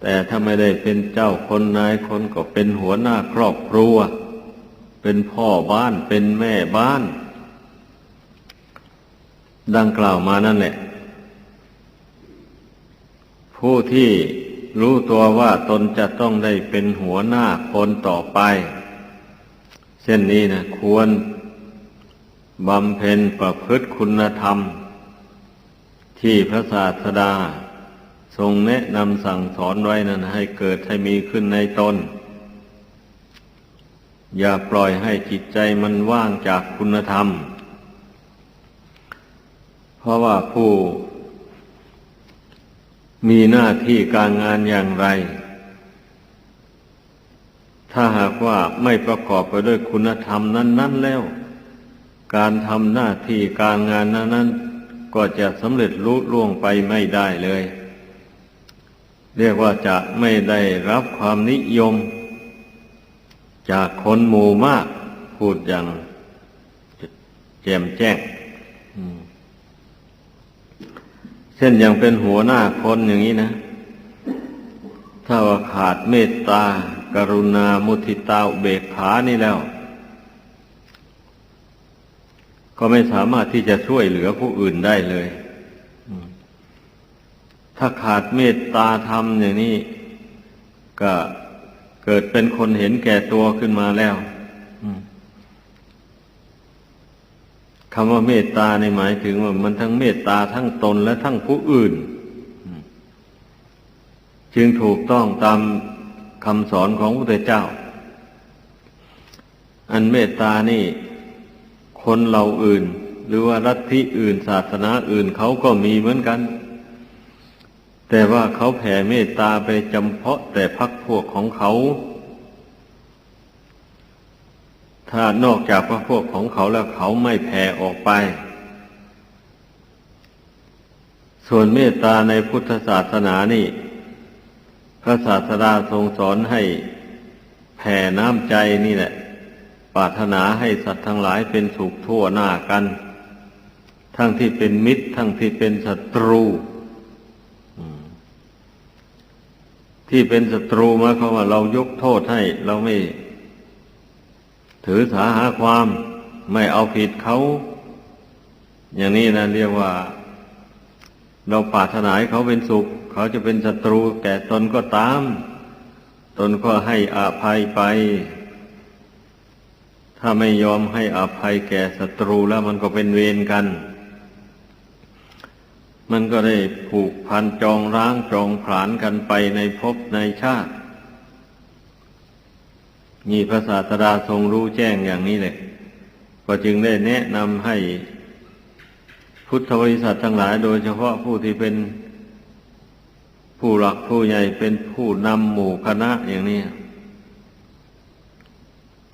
แต่ถ้าไม่ได้เป็นเจ้าคนนายคนก็เป็นหัวหน้าครอบครัว เป็นพ่อบ้านเป็นแม่บ้าน ดังกล่าวมานั่นแหละ ผู้ที่รู้ตัวว่าตนจะต้องได้เป็นหัวหน้าคนต่อไป เช่นนี้นะควรบำเพ็ญประพฤติคุณธรรม ที่พระศาสดา ทรงแนะนำสั่งสอนไว้นั้นให้เกิดให้มีขึ้นในตน อย่าปล่อยให้จิตใจมันว่างจากคุณธรรม เพราะว่าผู้มีหน้าที่การงานอย่างไร ถ้าหากว่าไม่ประกอบไปด้วยคุณธรรมนั้น ๆ แล้ว การทำหน้าที่การงานนั้น ๆ ก็จะสำเร็จลุล่วงไปไม่ได้เลย เรียกว่าจะไม่ได้รับความนิยม จากคนหมู่มากพูดอย่างแจ่มแจ้งเช่นอย่างเป็นหัวหน้าคนอย่างนี้นะ ถ้าว่าขาดเมตตา กรุณา มุทิตาเบกขานี่แล้ว ก็ไม่สามารถที่จะช่วยเหลือผู้อื่นได้เลย ถ้าขาดเมตตาธรรมอย่างนี้ ก็เกิดเป็นคนเห็นแก่ตัวขึ้นมาแล้วคำว่าเมตตาในหมายถึงว่ามันทั้งเมตตาทั้งตนและทั้งผู้อื่น จึงถูกต้องตามคำสอนของพระพุทธเจ้า อันเมตตานี่ คนเราอื่น หรือว่ารัฐที่อื่นศาสนาอื่นเขาก็มีเหมือนกัน แต่ว่าเขาแผ่เมตตาไปจำเพาะแต่พักพวกของเขา ถ้านอกจากพระพวกของเขาแล้วเขาไม่แผ่ออกไป ส่วนเมตตาในพุทธศาสนานี่ พระศาสดาทรงสอนให้แผ่น้ำใจนี่แหละ ปรารถนาให้สัตว์ทั้งหลายเป็นสุขทั่วหน้ากัน ทั้งที่เป็นมิตร ทั้งที่เป็นศัตรู ที่เป็นศัตรูมายควาว่าเรายกโทษให้ เราไม่ ถือสาหาความไม่เอาผิดเขา อย่างนี้นะเรียกว่า เราปรารถนาให้เขาเป็นสุข เขาจะเป็นศัตรูแก่ตนก็ตาม ตนก็ให้อภัยไป ถ้าไม่ยอมให้อภัยแก่ศัตรูแล้วมันก็เป็นเวรกัน มันก็ได้ผูกพันจองร้างจองผลานกันไปในภพในชาตินี่พระศาสดาทรงรู้แจ้งอย่างนี้เลยก็จึงได้แนะนำให้พุทธบริษัททั้งหลาย โดยเฉพาะผู้ที่เป็นผู้หลักผู้ใหญ่เป็นผู้นำหมู่คณะอย่างนี้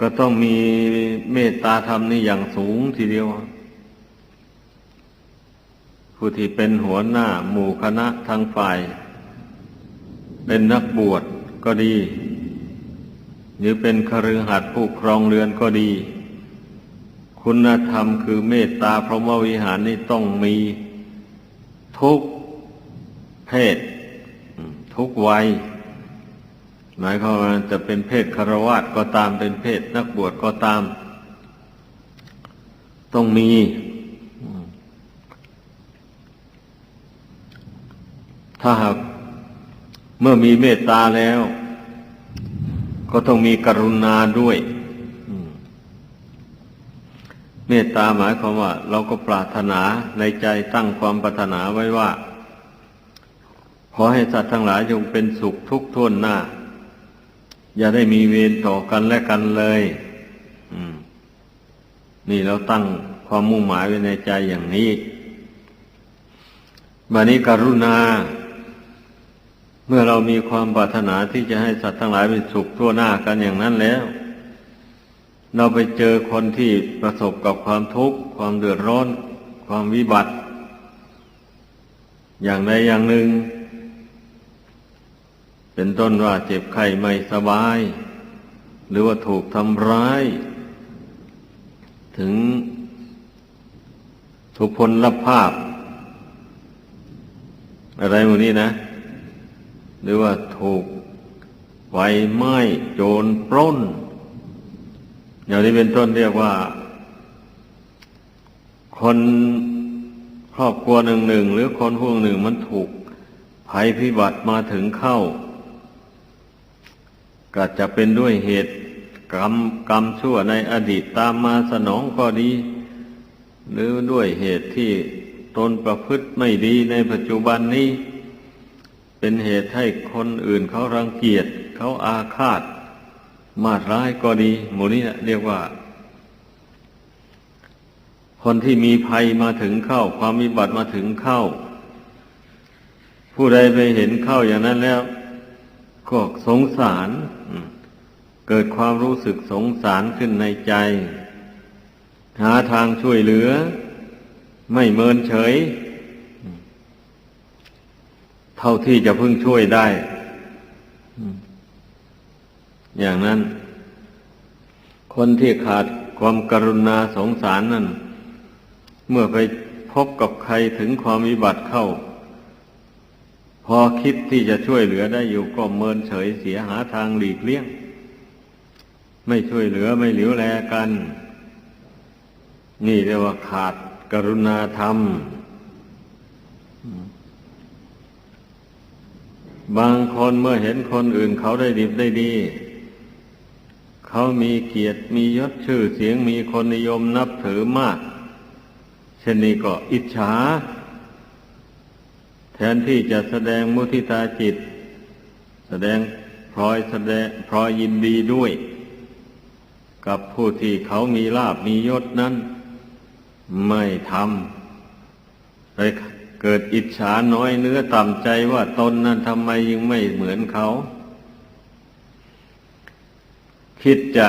ก็ต้องมีเมตตาธรรมนี่อย่างสูงทีเดียว ผู้ที่เป็นหัวหน้าหมู่คณะทางฝ่าย เป็นนักบวชก็ดี หรือเป็นคฤหัสถ์ผู้ครองเรือนก็ดี คุณธรรมคือเมตตาพรหมวิหารนี่ต้องมีทุกเพศ ทุกวัย หมายความว่าจะเป็นเพศคารวะก็ตามเป็นเพศนักบวชก็ตาม ต้องมี ถ้าหากเมื่อมีเมตตาแล้ว ก็ต้องมีกรุณาด้วยเมตตาหมายความว่า เราก็ปรารถนาในใจตั้งความปรารถนาไว้ว่า ขอให้สัตว์ทั้งหลายจงเป็นสุขทุกข์ทวนหน้า อย่าได้มีเวรต่อกันและกันเลยนี่เราตั้งความมุ่งหมายไว้ในใจอย่างนี้บัดนี้กรุณา เมื่อเรามีความปรารถนาที่จะให้สัตว์ทั้งหลายเป็นสุขทั่วหน้ากันอย่างนั้นแล้ว เราไปเจอคนที่ประสบกับความทุกข์ความเดือดร้อน ความวิบัติ อย่างใดอย่างหนึ่ง เป็นต้นว่าเจ็บไข้ไม่สบาย หรือว่าถูกทำร้าย ถึงทุกพลภาพ อะไรหมดนี้นะ หรือว่าถูกไฟไหม้โจรปล้น อย่างนี้เป็นต้นเรียกว่า คนครอบครัวหนึ่งหนึ่งหรือคนพวกหนึ่งมันถูกภัยพิบัติมาถึงเข้า ก็จะเป็นด้วยเหตุกรรมกรรมชั่วในอดีตตามมาสนองก็ดี หรือด้วยเหตุที่ตนประพฤติไม่ดีในปัจจุบันนี้ เป็นเหตุให้คนอื่นเขารังเกียจเขาอาฆาต มาร้ายก็ดีหมูนี้นะเรียกว่า คนที่มีภัยมาถึงเข้า ความวิบัติมาถึงเข้า ผู้ใดไปเห็นเข้าอย่างนั้นแล้ว ก็สงสาร เกิดความรู้สึกสงสารขึ้นในใจ หาทางช่วยเหลือ ไม่เมินเฉย ท่าที่จะพึ่งช่วยได้ อย่างนั้น คนที่ขาดความกรุณาสงสารนั่น เมื่อไปพบกับใครถึงความวิบัติเข้า พอคิดที่จะช่วยเหลือได้อยู่ก็เมินเฉยเสียหาทางหลีกเลี่ยง ไม่ช่วยเหลือไม่เหลียวแลกัน นี่เรียกว่าขาดกรุณาธรรม บางคนเมื่อเห็นคนอื่นเขาได้ดีได้ดี เขามีเกียรติมียศชื่อเสียงมีคนนิยมนับถือมาก เช่นนี้ก็อิจฉา แทนที่จะแสดงมุทิตาจิต แสดงพลอยแสดงพลอยยินดีด้วย กับผู้ที่เขามีลาบมียศนั้น ไม่ทำเลย เกิดอิจฉาน้อยเนื้อต่ำใจว่าตนนั้นทำไมยังไม่เหมือนเขา คิดจะ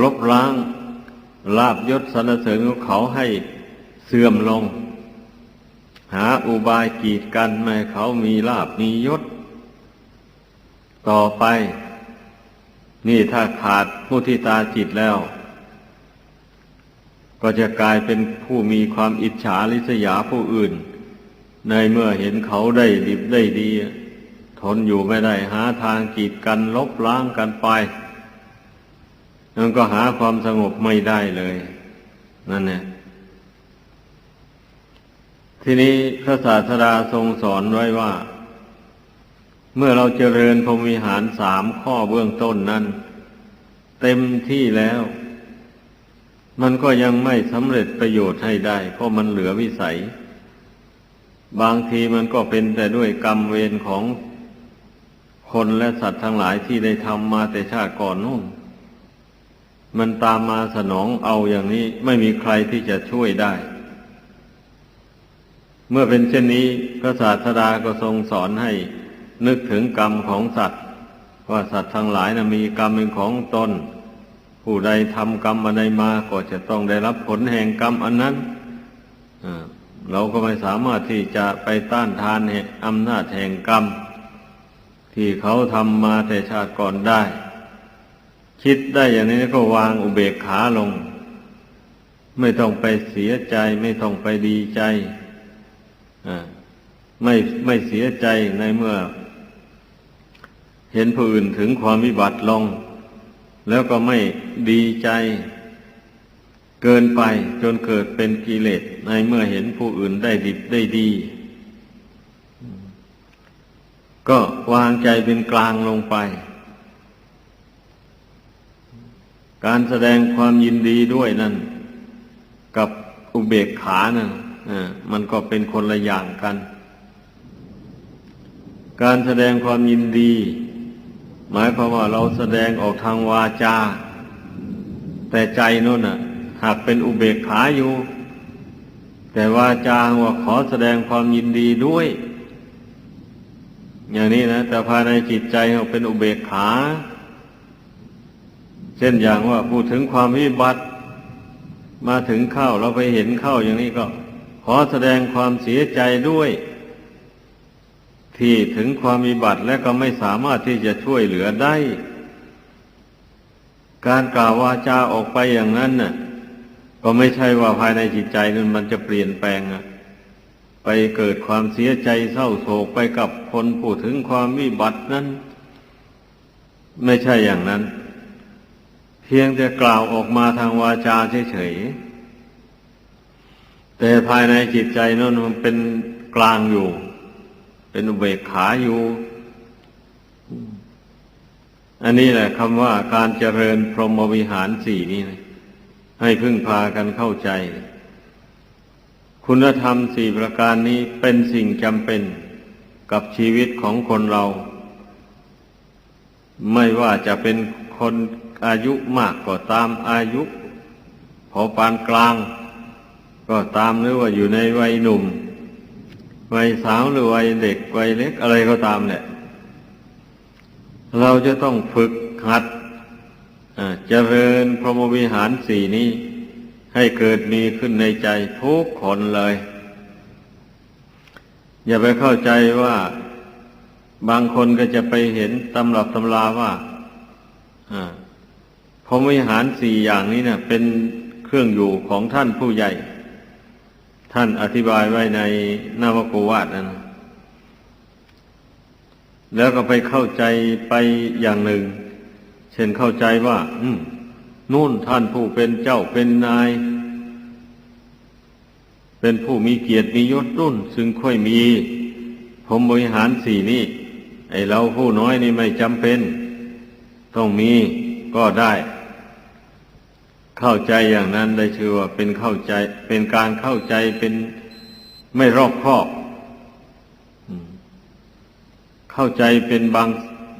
ลบล้างลาบยศสรรเสริญของเขาให้เสื่อมลง หาอุบายกีดกันไม่ให้เขามีลาบมียศ ต่อไป นี่ถ้าขาดผู้ที่ตาจิตแล้ว ก็จะกลายเป็นผู้มีความอิจฉาริษยาผู้อื่น ในเมื่อเห็นเขาได้ดิบได้ดี ทนอยู่ไม่ได้หาทางกีดกันลบล้างกันไปนั่นก็หาความสงบไม่ได้เลย นั่นเนี่ยทีนี้พระศาสดาทรงสอนไว้ว่า เมื่อเราเจริญพรหมิหารสามข้อเบื้องต้นนั้น เต็มที่แล้ว มันก็ยังไม่สำเร็จประโยชน์ให้ได้ เพราะมันเหลือวิสัย บางทีมันก็เป็นแต่ด้วยกรรมเวรของคนและสัตว์ทั้งหลายที่ได้ทำมาแต่ชาติก่อนนู่น มันตามมาสนองเอาอย่างนี้ไม่มีใครที่จะช่วยได้ เมื่อเป็นเช่นนี้พระศาสดาก็ทรงสอนให้นึกถึงกรรมของสัตว์ ว่าสัตว์ทั้งหลายนะมีกรรมเป็นของตน ผู้ใดทำกรรมอะไรมาก็จะต้องได้รับผลแห่งกรรมอันนั้นเราก็ไม่สามารถที่จะไปต้านทานอำนาจแห่งกรรม ที่เขาทำมาแต่ชาติก่อนได้ คิดได้อย่างนี้ก็วางอุเบกขาลง ไม่ต้องไปเสียใจ ไม่ต้องไปดีใจไม่ไม่เสียใจในเมื่อ เห็นผู้อื่นถึงความวิบัติลง แล้วก็ไม่ดีใจเกินไปจนเกิดเป็นกิเลสในเมื่อเห็นผู้อื่นได้ดิบได้ดี ก็วางใจเป็นกลางลงไป การแสดงความยินดีด้วยนั่น กับอุเบกขานั่นมันก็เป็นคนละอย่างกัน การแสดงความยินดี หมายความว่าเราแสดงออกทางวาจา แต่ใจนั่นน่ะ หากเป็นอุเบกขาอยู่ แต่วาจาว่าขอแสดงความยินดีด้วย อย่างนี้นะ แต่ภายในจิตใจเราเป็นอุเบกขา เช่นอย่างว่าพูดถึงความวิบัติ มาถึงเข้าเราไปเห็นเข้าอย่างนี้ก็ ขอแสดงความเสียใจด้วย ที่ถึงความมีบัตรและก็ไม่สามารถที่จะช่วยเหลือได้ การกล่าววาจาออกไปอย่างนั้นน่ะ ก็ไม่ใช่ว่าภายในจิตใจนั้นมันจะเปลี่ยนแปลงอะไปเกิดความเสียใจเศร้าโศกไปกับคนผู้ถึงความวิบัตินั้น ไม่ใช่อย่างนั้น เพียงจะกล่าวออกมาทางวาจาเฉยๆแต่ภายในจิตใจนั้นมันเป็นกลางอยู่ เป็นอุเบกขาอยู่ อันนี้แหละคำว่าการเจริญพรหมวิหารสี่นี่นะให้พึ่งพากันเข้าใจ คุณธรรมสี่ประการนี้เป็นสิ่งจำเป็นกับชีวิตของคนเรา ไม่ว่าจะเป็นคนอายุมากก็ตามอายุ พอปานกลาง ก็ตามหรือว่าอยู่ในวัยหนุ่ม วัยสาวหรือวัยเด็กวัยเล็กอะไรก็ตามแหละเราจะต้องฝึกหัดเจริญพรหมวิหารสี่นี้ ให้เกิดมีขึ้นในใจทุกคนเลย อย่าไปเข้าใจว่าบางคนก็จะไปเห็นตำรับตำราว่าอ่าพรหมวิหารสี่อย่างนี้เนี่ยเป็นเครื่องอยู่ของท่านผู้ใหญ่ ท่านอธิบายไว้ในนาวโกวาทนั้นแล้วก็ไปเข้าใจไปอย่างหนึ่ง เช่นเข้าใจว่า อืมนู่นท่านผู้เป็นเจ้าเป็นนาย เป็นผู้มีเกียรติมียศรุ่น ซึ่งค่อยมี ผมบริหารสี่นี่ไอเราผู้น้อยนี่ไม่จำเป็น ต้องมีก็ได้ เข้าใจอย่างนั้นได้ชื่อว่าเป็นเข้าใจ เป็นการเข้าใจเป็นไม่รอบคอบเข้าใจเป็นบาง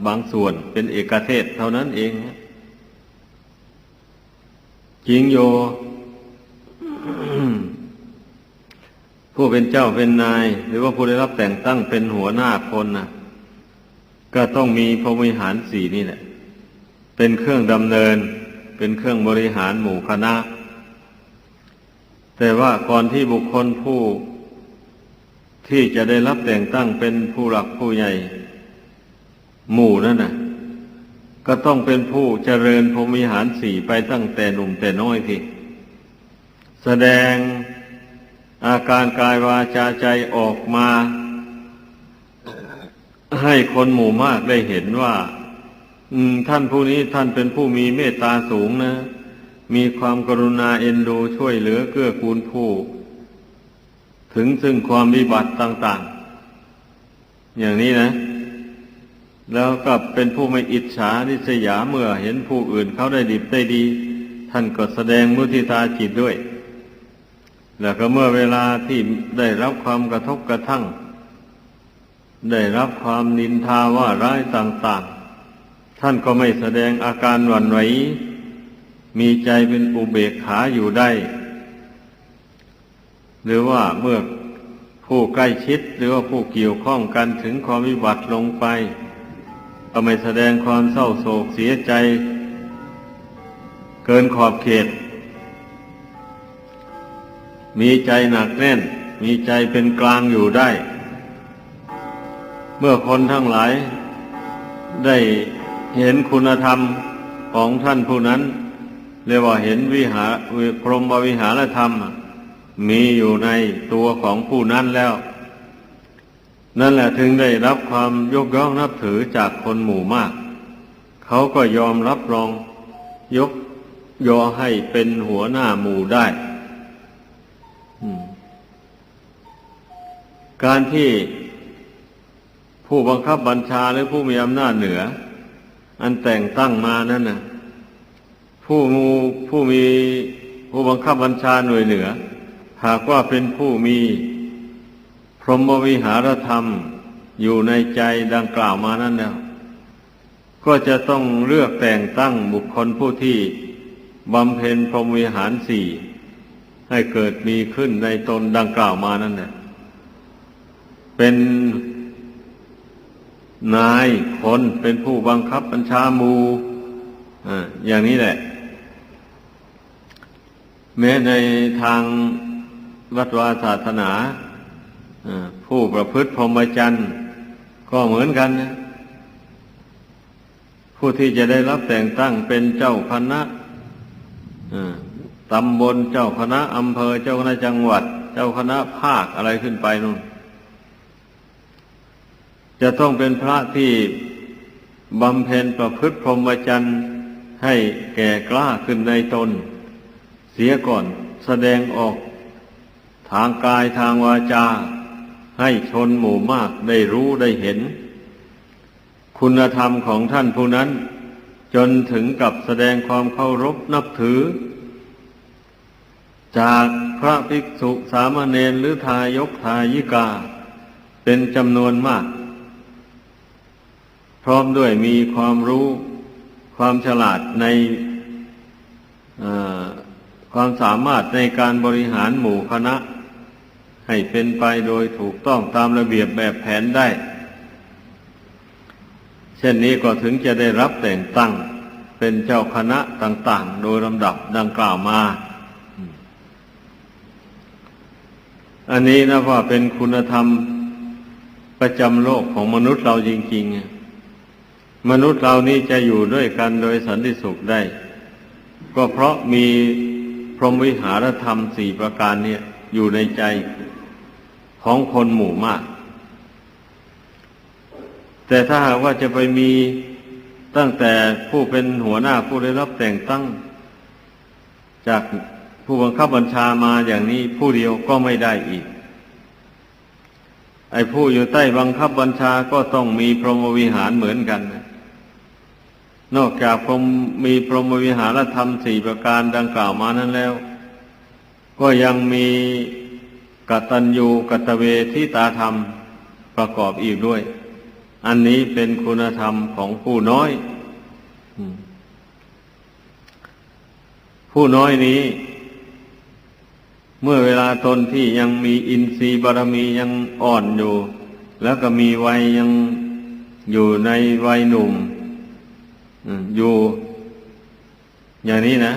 บางส่วนเป็นเอกเทศเท่านั้นเองจริงโยผู้เป็นเจ้าเป็นนาย หรือว่าผู้ได้รับแต่งตั้งเป็นหัวหน้าคนนะก็ต้องมีพรหมิหารสี่นี่แหละ เป็นเครื่องดำเนิน เป็นเครื่องบริหารหมู่คณะ แต่ว่าก่อนที่บุคคลผู้ ที่จะได้รับแต่งตั้งเป็นผู้หลักผู้ใหญ่ หมู่นั่นน่ะ ก็ต้องเป็นผู้เจริญพรมิหารสี่ไปตั้งแต่หนุ่มแต่น้อยทีแสดงอาการกายวาจาใจออกมา ให้คนหมู่มากได้เห็นว่า ท่านผู้นี้ท่านเป็นผู้มีเมตตาสูงนะ มีความกรุณาเอ็นดูช่วยเหลือเกื้อกูลผู้ ถึงซึ่งความวิบัติต่าง ๆ อย่างนี้นะ แล้วก็เป็นผู้ไม่อิจฉานิสยาเมื่อเห็นผู้อื่นเขาได้ดิบได้ดี ท่านก็แสดงมุทิตาจิตด้วย แล้วก็เมื่อเวลาที่ได้รับความกระทบกระทั่ง ได้รับความนินทาว่าร้ายต่างๆ ท่านก็ไม่แสดงอาการหวั่นไหว มีใจเป็นอุเบกขาอยู่ได้ หรือว่าเมื่อผู้ใกล้ชิดหรือว่าผู้เกี่ยวข้องกันถึงความวิบัติลงไป ก็ไม่แสดงความเศร้าโศกเสียใจ เกินขอบเขต มีใจหนักแน่น มีใจเป็นกลางอยู่ได้ เมื่อคนทั้งหลายได้ เห็นคุณธรรมของท่านผู้นั้นเรียกว่าเห็นวิหารพรหมวิหารธรรม มีอยู่ในตัวของผู้นั้นแล้ว นั่นแหละถึงได้รับความยกย่องนับถือจากคนหมู่มาก เขาก็ยอมรับรองยกยอให้เป็นหัวหน้าหมู่ได้การที่ผู้บังคับบัญชาหรือผู้มีอำนาจเหนือ อันแต่งตั้งมานั่นนะผู้มูผู้มีผู้บังคับบัญชาหน่วยเหนือ หากว่าเป็นผู้มีพรหมวิหารธรรมอยู่ในใจดังกล่าวมานั่นแล้วก็จะต้องเลือกแต่งตั้งบุคคลผู้ที่บำเพ็ญพรหมวิหารสี่ให้เกิดมีขึ้นในตนดังกล่าวมานั่นแหละเป็น นายคนเป็นผู้บังคับบัญชาหมูออย่างนี้แหละ แม้ในทางวัดวาศาสนาผู้ประพฤติพรหมจรรย์ก็เหมือนกันนะผู้ที่จะได้รับแต่งตั้งเป็นเจ้าคณะตำบลเจ้าคณะอำเภอเจ้าคณะจังหวัด เจ้าคณะภาคอะไรขึ้นไปนู่น จะต้องเป็นพระที่บำเพ็ญประพฤติพรหมจรรย์ให้แก่กล้าขึ้นในตน เสียก่อนแสดงออกทางกายทางวาจา ให้ชนหมู่มากได้รู้ได้เห็น คุณธรรมของท่านผู้นั้น จนถึงกับแสดงความเคารพนับถือ จากพระภิกษุสามเณรหรือทายกทายิกา เป็นจำนวนมาก พร้อมด้วยมีความรู้ความฉลาดในความสามารถในการบริหารหมู่คณะ ให้เป็นไปโดยถูกต้องตามระเบียบแบบแผนได้ เช่นนี้ก็ถึงจะได้รับแต่งตั้งเป็นเจ้าคณะต่าง ๆ โดยลำดับดังกล่าวมา อันนี้นะว่าเป็นคุณธรรมประจำโลกของมนุษย์เราจริง ๆ มนุษย์เรานี้จะอยู่ด้วยกันโดยสันติสุขได้ ก็เพราะมีพรหมวิหารธรรมสี่ประการเนี่ยอยู่ในใจของคนหมู่มาก แต่ถ้าหากว่าจะไปมีตั้งแต่ผู้เป็นหัวหน้าผู้ได้รับแต่งตั้ง จากผู้บังคับบัญชามาอย่างนี้ผู้เดียวก็ไม่ได้อีก ไอ้ผู้อยู่ใต้บังคับบัญชาก็ต้องมีพรหมวิหารเหมือนกันน นอกจากพรมมีพรหมวิหารธรรมสี่ประการดังกล่าวมานั้นแล้ว ก็ยังมีกตัญญูกตเวทิตาธรรมประกอบอีกด้วย อันนี้เป็นคุณธรรมของผู้น้อย ผู้น้อยนี้ เมื่อเวลาตนที่ยังมีอินทรีย์บารมียังอ่อนอยู่ แล้วก็มีวัยยังอยู่ในวัยหนุ่ม อยู่ อย่างนี้นะ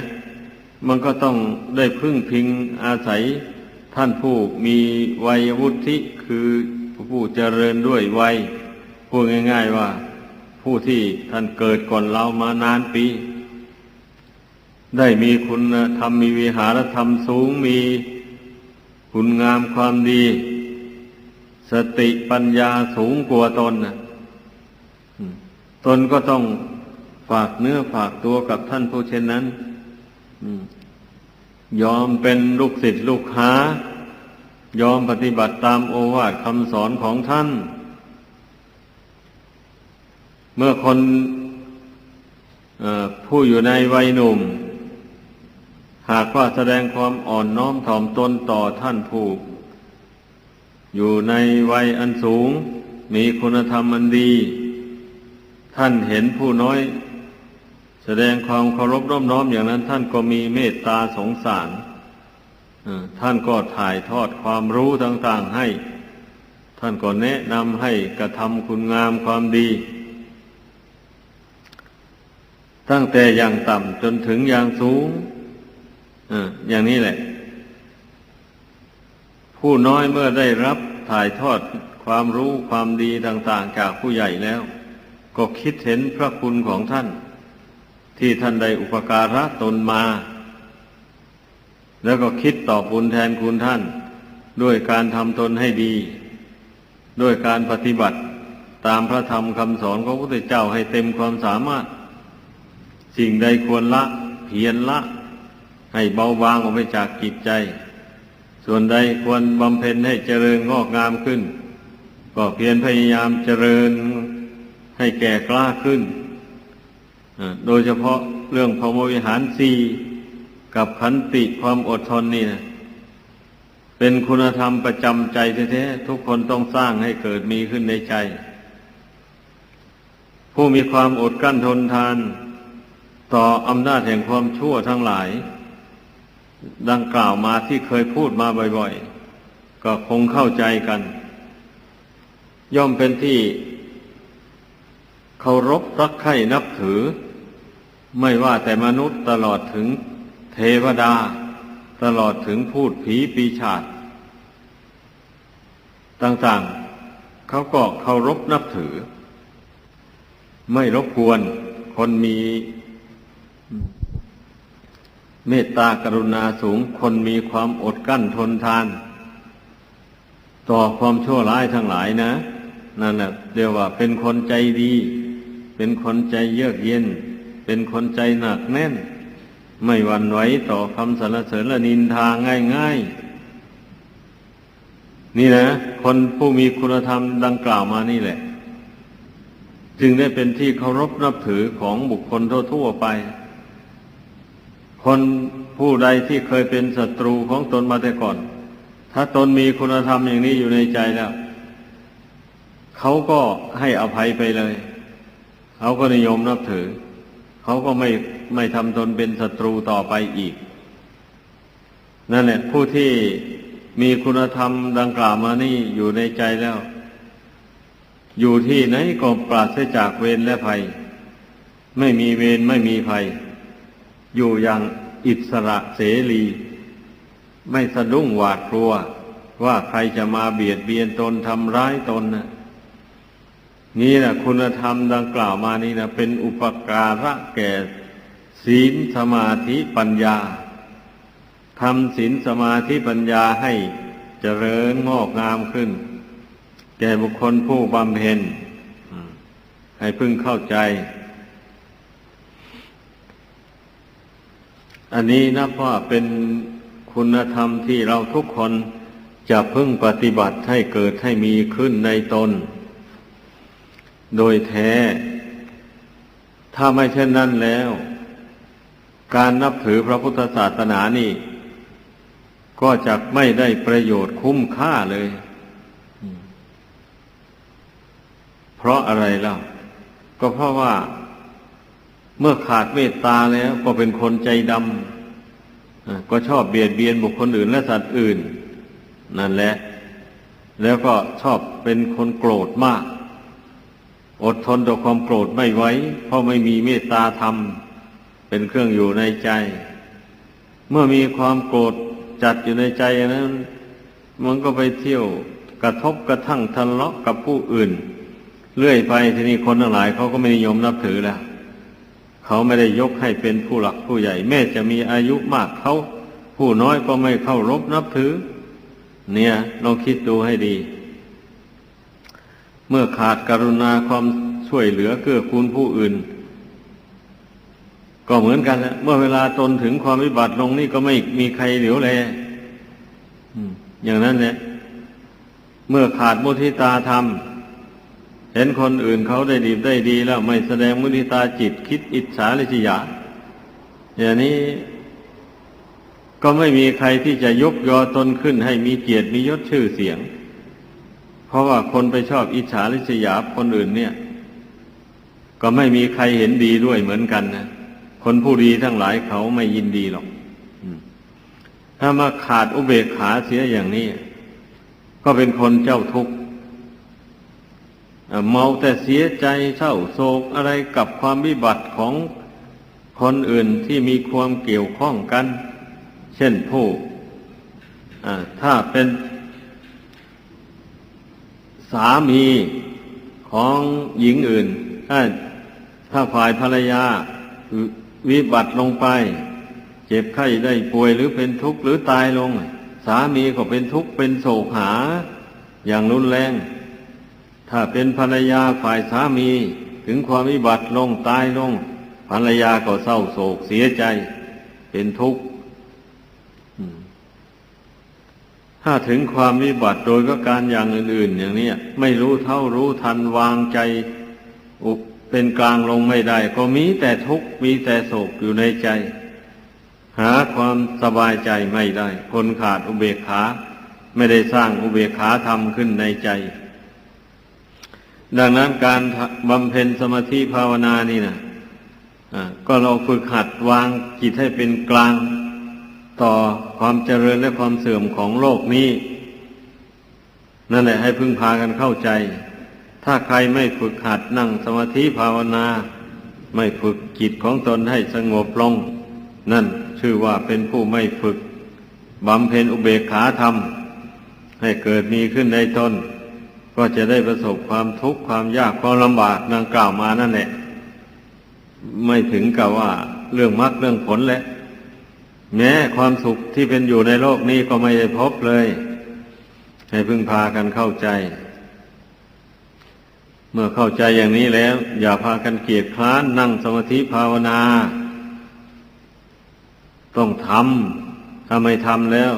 มันก็ต้องได้พึ่งพิงอาศัยท่านผู้มีวัยวุฒิคือผู้เจริญด้วยวัยพูดง่าย ๆว่า ผู้ที่ท่านเกิดก่อนเรามานานปี ได้มีคุณธรรมมีวิหารธรรมสูงมีคุณงามความดี สติปัญญาสูงกว่าตนนะตนก็ต้อง ฝากเนื้อฝากตัวกับท่านผู้เช่นนั้นยอมเป็นลูกศิษย์ลูกหายอมปฏิบัติตามโอวาทคำสอนของท่าน เมื่อคนผู้อยู่ในวัยหนุ่ม หากว่าแสดงความอ่อนน้อมถ่อมตนต่อท่านผู้ อยู่ในวัยอันสูง มีคุณธรรมอันดี ท่านเห็นผู้น้อย แสดงความเคารพร่มน้อมอย่างนั้น ท่านก็มีเมตตาสงสารท่านก็ถ่ายทอดความรู้ต่าง ๆให้ ท่านก็แนะนำให้กระทำคุณงามความดี ตั้งแต่อย่างต่ำจนถึงอย่างสูงอย่างนี้แหละ ผู้น้อยเมื่อได้รับถ่ายทอดความรู้ความดีต่าง ๆ จากผู้ใหญ่แล้ว ก็คิดเห็นพระคุณของท่าน ที่ท่านได้อุปการะตนมา แล้วก็คิดตอบบุญแทนคุณท่าน ด้วยการทำตนให้ดี ด้วยการปฏิบัติตามพระธรรมคำสอนของพระพุทธเจ้าให้เต็มความสามารถ สิ่งใดควรละเพียรละ ให้เบาบางออกไปจากจิตใจ ส่วนใดควรบำเพ็ญให้เจริญงอกงามขึ้น ก็เพียรพยายามเจริญให้แก่กล้าขึ้น โดยเฉพาะเรื่องพรหมวิหารสีกับขันติความอดทนนี่นะเป็นคุณธรรมประจำใจแท้ๆทุกคนต้องสร้างให้เกิดมีขึ้นในใจ ผู้มีความอดกั้นทนทาน ต่ออำนาจแห่งความชั่วทั้งหลาย ดังกล่าวมาที่เคยพูดมาบ่อยๆ ก็คงเข้าใจกัน ย่อมเป็นที่เคารพรักใคร่นับถือ ไม่ว่าแต่มนุษย์ตลอดถึงเทวดา ตลอดถึงพูดผีปีชาจต่างๆ เขาก็เคารพนับถือ ไม่รบกวนคนมีเมตตากรุณาสูง คนมีความอดกั้นทนทาน ต่อความชั่วร้ายทั้งหลายนะ นั่นแหละเรียกว่าเป็นคนใจดี เป็นคนใจเยือกเย็น เป็นคนใจหนักแน่น ไม่หวั่นไหวต่อคำสรรเสริญและนินทาง่ายๆ นี่นะ คนผู้มีคุณธรรมดังกล่าวมานี่แหละ จึงได้เป็นที่เคารพนับถือของบุคคลทั่วๆไป คนผู้ใดที่เคยเป็นศัตรูของตนมาแต่ก่อน ถ้าตนมีคุณธรรมอย่างนี้อยู่ในใจแล้วเขาก็ให้อภัยไปเลย เขาก็นิยมนับถือ เขาก็ไม่ไม่ทำตนเป็นศัตรูต่อไปอีก นั่นแหละผู้ที่มีคุณธรรมดังกล่าวมานี่อยู่ในใจแล้ว อยู่ที่ไหนก็ปราศจากเวรและภัย ไม่มีเวรไม่มีภัย อยู่อย่างอิสระเสรี ไม่สะดุ้งหวาดกลัว ว่าใครจะมาเบียดเบียนตนทำร้ายตนนะ นี่นะคุณธรรมดังกล่าวมานี่นะเป็นอุปการะแก่ศีลสมาธิปัญญาทำศีลสมาธิปัญญาให้เจริญงอกงามขึ้น แก่บุคคลผู้บำเพ็ญให้พึ่งเข้าใจ อันนี้นับว่าเป็นคุณธรรมที่เราทุกคนจะพึ่งปฏิบัติให้เกิดให้มีขึ้นในตน โดยแท้ ถ้าไม่เช่นนั้นแล้ว การนับถือพระพุทธศาสนานี่ ก็จะไม่ได้ประโยชน์คุ้มค่าเลย เพราะอะไรล่าก็เพราะว่าเมื่อขาดเมตตาแล้วก็เป็นคนใจดำก็ชอบเบียดเบียนบุคคลอื่นและสัตว์อื่น นั่นแหละ แล้วก็ชอบเป็นคนโกรธมาก อดทนต่อความโกรธไม่ไหวเพราะไม่มีเมตตาธรรม เป็นเครื่องอยู่ในใจ เมื่อมีความโกรธจัดอยู่ในใจนั้น มันก็ไปเที่ยวกระทบกระทั่งทะเลาะกับผู้อื่น เรื่อยไปทีนี้คนทั้งหลายเขาก็ไม่นิยมนับถือแล้วเขาไม่ได้ยกให้เป็นผู้หลักผู้ใหญ่ แม้จะมีอายุมากเขาผู้น้อยก็ไม่เข้ารบนับถือ เนี่ยลองคิดดูให้ดี เมื่อขาดกรุณาความช่วยเหลือเกื้อกูลผู้อื่น ก็เหมือนกันแหละเมื่อเวลาตนถึงความวิบัติลงนี่ก็ไม่มีใครเหลียวแลอืมอย่างนั้นแหละเมื่อขาดมุทิตาธรรม เห็นคนอื่นเขาได้ดีได้ดีแล้วไม่แสดงมุทิตาจิตคิดอิจฉาริษยา อย่างนี้ก็ไม่มีใครที่จะยกยอตนขึ้นให้มีเกียรติมียศชื่อเสียง เพราะว่าคนไปชอบอิจฉาริษยาคนอื่นเนี่ย ก็ไม่มีใครเห็นดีด้วยเหมือนกันนะคนผู้ดีทั้งหลายเขาไม่ยินดีหรอกถ้ามาขาดอุเบกขาเสียอย่างนี้ ก็เป็นคนเจ้าทุกข์เมาแต่เสียใจเศร้าโศกอะไรกับความวิบัติของคนอื่นที่มีความเกี่ยวข้องกัน เช่นผู้ถ้าเป็น สามีของหญิงอื่น ถ้าถ้าฝ่ายภรรยาวิบัติลงไป เจ็บไข้ได้ป่วยหรือเป็นทุกข์หรือตายลง สามีก็เป็นทุกข์เป็นโศกหา อย่างรุนแรง ถ้าเป็นภรรยาฝ่ายสามีถึงความวิบัติลงตายลง ภรรยาก็เศร้าโศกเสียใจ เป็นทุกข์อืม ถ้าถึงความวิบัติโดยก็การอย่างอื่น ๆ อย่างนี้ไม่รู้เท่ารู้ทันวางใจอุปเป็นกลางลงไม่ได้ ก็มีแต่ทุกข์มีแต่โศกอยู่ในใจ หาความสบายใจไม่ได้ คนขาดอุเบกขา ไม่ได้สร้างอุเบกขาธรรมขึ้นในใจ ดังนั้นการบำเพ็ญสมาธิภาวนานี่นะอ่าก็เราฝึกหัดวางจิตให้เป็นกลาง ต่อความเจริญและความเสื่อมของโลกนี้ นั่นแหละให้พึ่งพากันเข้าใจ ถ้าใครไม่ฝึกหัดนั่งสมาธิภาวนา ไม่ฝึกจิตของตนให้สงบลง นั่นชื่อว่าเป็นผู้ไม่ฝึกบำเพ็ญอุเบกขาธรรม ให้เกิดมีขึ้นในตนก็จะได้ประสบความทุกข์ความยากความลำบากดังกล่าวมานั่นแหละ ไม่ถึงกับว่าเรื่องมรรคเรื่องผลแหละ แม้ความสุขที่เป็นอยู่ในโลกนี้ก็ไม่ได้พบเลย ให้พึ่งพากันเข้าใจ เมื่อเข้าใจอย่างนี้แล้ว อย่าพากันเกียจคร้านนั่งสมาธิภาวนา ต้องทำถ้าไม่ทำแล้ว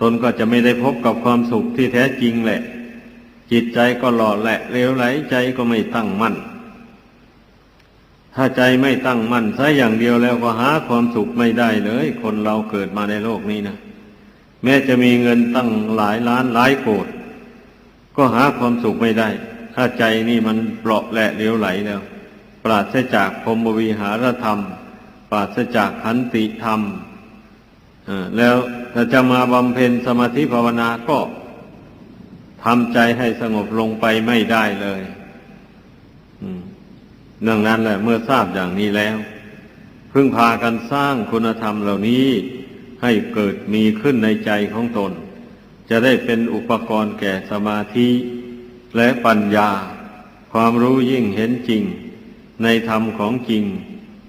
ตนก็จะไม่ได้พบกับความสุขที่แท้จริงแหละ จิตใจก็หล่อแหละเลวไหลใจก็ไม่ตั้งมั่น ถ้าใจไม่ตั้งมั่นซะอย่างเดียวแล้วก็หาความสุขไม่ได้เลย คนเราเกิดมาในโลกนี้นะแม้จะมีเงินตั้งหลายล้านหลายโกดก็หาความสุขไม่ได้ ถ้าใจนี่มันเปราะแหละเลวไหลแล้ว ปราศจากพรมวิหารธรรม ปราศจากขันติธรรมอ่อแล้วถ้าจะมาบำเพ็ญสมาธิภาวนาก็ทำใจให้สงบลงไปไม่ได้เลย ดังนั้นแหละเมื่อทราบอย่างนี้แล้ว พึ่งพากันสร้างคุณธรรมเหล่านี้ให้เกิดมีขึ้นในใจของตน จะได้เป็นอุปกรณ์แก่สมาธิและปัญญา ความรู้ยิ่งเห็นจริง ในธรรมของจริง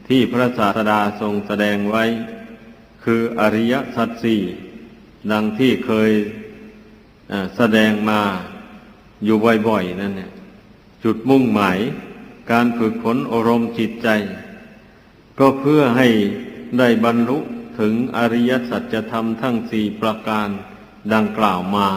ที่พระศาสดาทรงแสดงไว้ คืออริยสัจสี่ดังที่เคยแสดงมาอยู่บ่อยๆนั่นเนี่ยจุดมุ่งหมาย การฝึกฝนอารมณ์จิตใจ ก็เพื่อให้ได้บรรลุถึงอริยสัจธรรมทั้งสี่ประการดังกล่าวมา